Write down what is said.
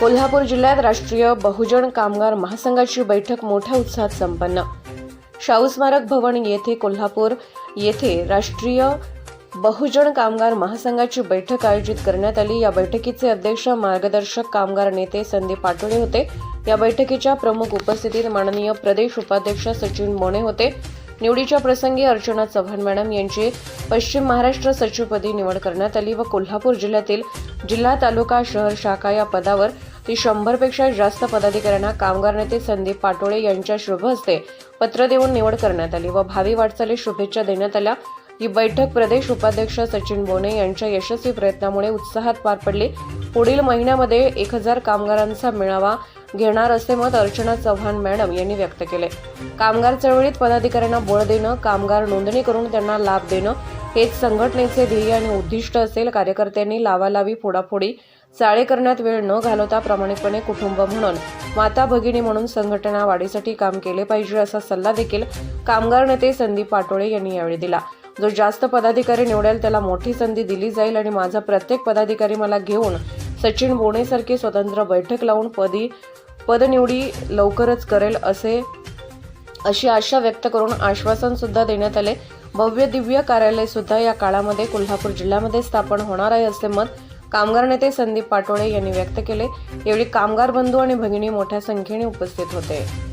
कोल्हापूर जिल्ह्यात राष्ट्रीय बहुजन कामगार महासंघाची बैठक मोठ्या उत्साहात संपन्न. शाहू स्मारक भवन येथे कोल्हापूर येथे राष्ट्रीय बहुजन कामगार महासंघाची बैठक आयोजित करण्यात आली. या बैठकीचे अध्यक्ष मार्गदर्शक कामगार नेते संदीप पाटोळे होते. या बैठकीच्या प्रमुख उपस्थितीत माननीय प्रदेश उपाध्यक्ष सचिन मोणे होते. निवडीच्या प्रसंगी अर्चना चव्हाण मॅडम यांची पश्चिम महाराष्ट्र सचिवपदी निवड करण्यात आली व कोल्हापूर जिल्ह्यातील जिल्हा तालुका शहर शाखा या पदावर ती शंभरपेक्षा जास्त पदाधिकाऱ्यांना कामगार नेते संदीप पाटोळे यांच्या शुभ हस्ते पत्र देऊन निवड करण्यात आली व भावी वाटचाली शुभेच्छा देण्यात आल्या. ही बैठक प्रदेश उपाध्यक्ष सचिन बोने यांच्या यशस्वी प्रयत्नामुळे उत्साहात पार पडली. पुढील महिन्यामध्ये एक हजार कामगारांचा मेळावा घेणार असे मत अर्चना चव्हाण मॅडम यांनी व्यक्त केले. कामगार चळवळीत पदाधिकाऱ्यांना बळ देणं कामगार नोंदणी करून त्यांना लाभ देणं हेच संघटनेचे ध्येय आणि उद्दिष्ट असेल. कार्यकर्त्यांनी लावालावी फोडाफोडी चाळे करण्यात वेळ न घालवता प्रामाणिकपणे कुटुंब म्हणून माता भगिनी म्हणून संघटना वाढीसाठी काम केले पाहिजे असा सल्ला देखील कामगार नेते संदीप पाटोळे यांनी यावेळी दिला. जो जास्त पदाधिकारी निवडेल त्याला मोठी संधी दिली जाईल आणि माझा प्रत्येक पदाधिकारी मला घेऊन सचिन बोणेसारखी स्वतंत्र बैठक लावून पदी पदनिवडी लवकरच करेल असे अशी आशा व्यक्त करून आश्वासनसुद्धा देण्यात आले. भव्य दिव्य कार्यालय सुद्धा या काळामध्ये कोल्हापूर जिल्ह्यामध्ये स्थापन होणार आहे असे मत कामगार नेते संदीप पाटोळे यांनी व्यक्त केले. यावेळी कामगार बंधू आणि भगिनी मोठ्या संख्येने उपस्थित होते.